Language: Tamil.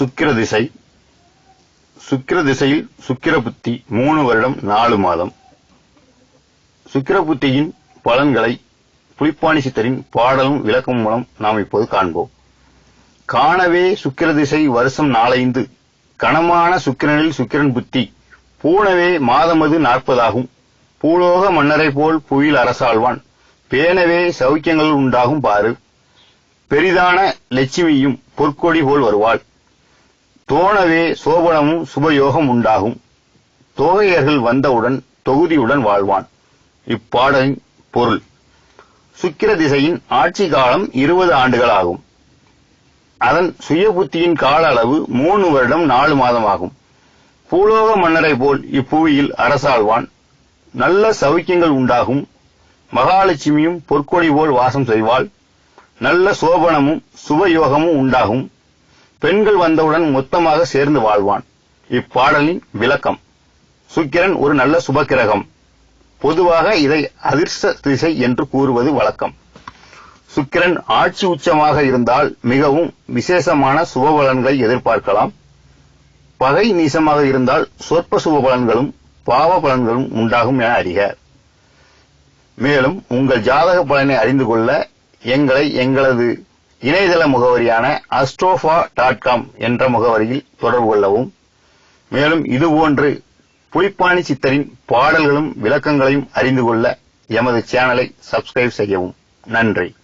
சுக்கிர திசை. சுக்கிர திசையில் சுக்கிர புத்தி மூணு வருடம் நாலு மாதம். சுக்கிர புத்தியின் பலன்களை புலிப்பாணி சித்தரின் பாடலும் விளக்கம் மூலம் நாம் இப்போது காண்போம். காணவே சுக்கிர திசை வருஷம் நாலைந்து. கனமான சுக்கிரனில் சுக்கிரன் புத்தி. பூணவே மாதமது நாற்பதாகும். பூலோக மன்னரை போல் புயில் அரசாழ்வான். பேணவே சௌக்கியங்கள் உண்டாகும் பாரு. பெரிதான லட்சுமியும் பொற்கொடி போல் வருவாள். தோணவே சோபனமும் சுபயோகம் உண்டாகும். தோகையர்கள் வந்தவுடன் தொகுதியுடன் வாழ்வான். இப்பாடலின் பொருள். சுக்கிர திசையின் ஆட்சி காலம் இருபது ஆண்டுகள் ஆகும் அதன் சுய புத்தியின் கால அளவு மூணு வருடம் நாலு மாதம் ஆகும் பூலோக மன்னரை போல் இப்புவியில் அரசாழ்வான். நல்ல சவுக்கியங்கள் உண்டாகும். மகாலட்சுமியும் பொற்கொடி போல் வாசம் செய்வாள். நல்ல சோபனமும் சுபயோகமும் உண்டாகும். பெண்கள் வந்தவுடன் மொத்தமாக சேர்ந்து வாழ்வான். இப்பாடலின் விளக்கம். சுக்கிரன் ஒரு நல்ல சுபக்கிரகம். பொதுவாக இதை அதிர்ஷ்ட திசை என்று கூறுவது வழக்கம். சுக்கிரன் ஆட்சி உச்சமாக இருந்தால் மிகவும் விசேஷமான சுபபலன்களை எதிர்பார்க்கலாம். பகை நீசமாக இருந்தால் சொற்ப சுப பலன்களும் பாவ பலன்களும் உண்டாகும் என அறிக. மேலும் உங்கள் ஜாதக பலனை அறிந்து கொள்ள எங்களை எங்களது இணையதள முகவரியான அஸ்ட்ரோஃபா டாட் காம் என்ற முகவரியில் தொடர்பு கொள்ளவும். மேலும் இதுபோன்று புலிப்பாணி சித்தரின் பாடல்களும் விளக்கங்களையும் அறிந்து கொள்ள எமது சேனலை சப்ஸ்கிரைப் செய்யவும். நன்றி.